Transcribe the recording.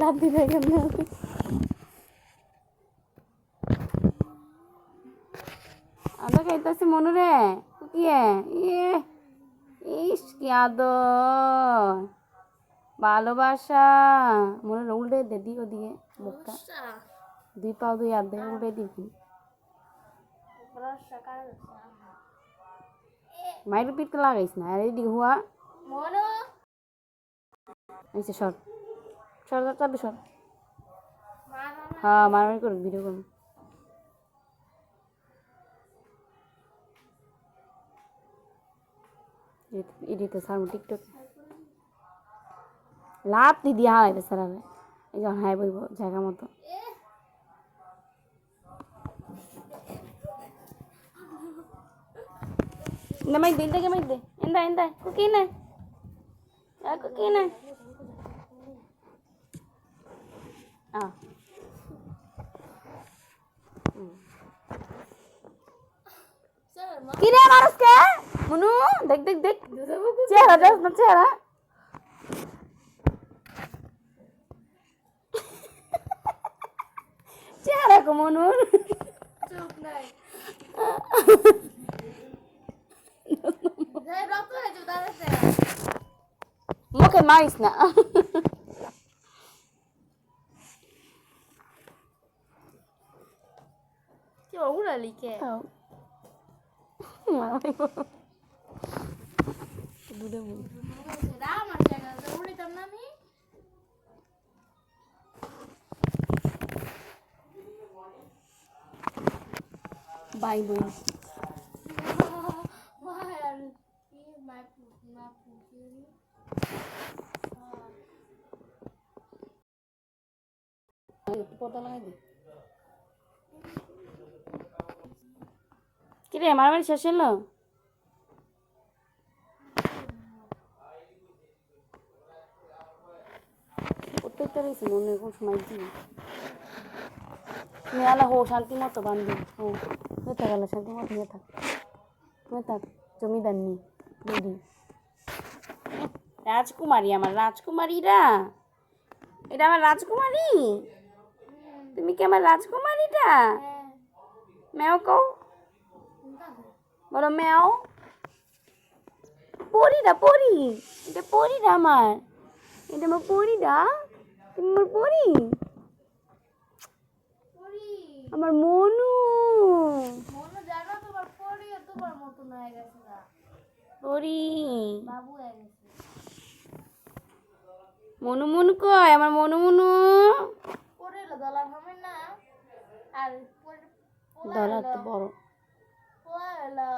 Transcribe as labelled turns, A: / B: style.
A: লাভ দিবে কেমন আদা খাইতেছি মনু রে কুকিয়ে। ইয়ে ইস কি আদর। ভালোবাসা। মনে উল্টে দে দিও দিয়ে মুখটা। দুই পাও দুই হাত দিয়ে উল্টে দিবি মায়ের পিঠতে লাগাইস না আর এদিকে হুয়া। সর। সর সর চাবি সর হ্যাঁ মারামারি করুক ভিডিও করুন এডিতে সার টিকটক লাভ দিদি হাই বেসার এই যখন হাই বইব জায়গা মতো இந்த மாதிரி இந்த இந்த மாதிரி இந்த இந்த குக்கின்னு குக்கின்னு কিরে মানুষকে? মনু দেখ দেখ দেখ। চেহারা দেখ না চেহারা। চেহারা কো মনুর মুখে মারিস না।
B: কি উড়ালি কে? আমার জায়গা উড়িতাম না আমি
A: বাই বই পর্দা লাগাই দে কিরে মারামারি শেষ হলো? প্রত্যেকটা রয়েছে মনে কোন সময় দিই। তুমি আলা হো শান্তি মতো বান্ধি হো হয়ে থাক আলা শান্তি মতো হয়ে থাক। হয়ে থাক জমিদার নি দিদি রাজকুমারী আমার রাজকুমারীরা? এটা আমার রাজকুমারী? তুমি কি আমার রাজকুমারীটা? ম্যাও কও। বলো ম্যাও? পরিটা পরি। এটা পরিটা আমার। এটা আমার পরিটা তুমি আমার পরি? আমার মনু।
B: মনে
A: পরি মনু মনু কয় আমার মনু মনু।
B: পরে এলো ডলার হবে না। আর পরে- পোলা
A: দলা তো বড়।
B: পোলা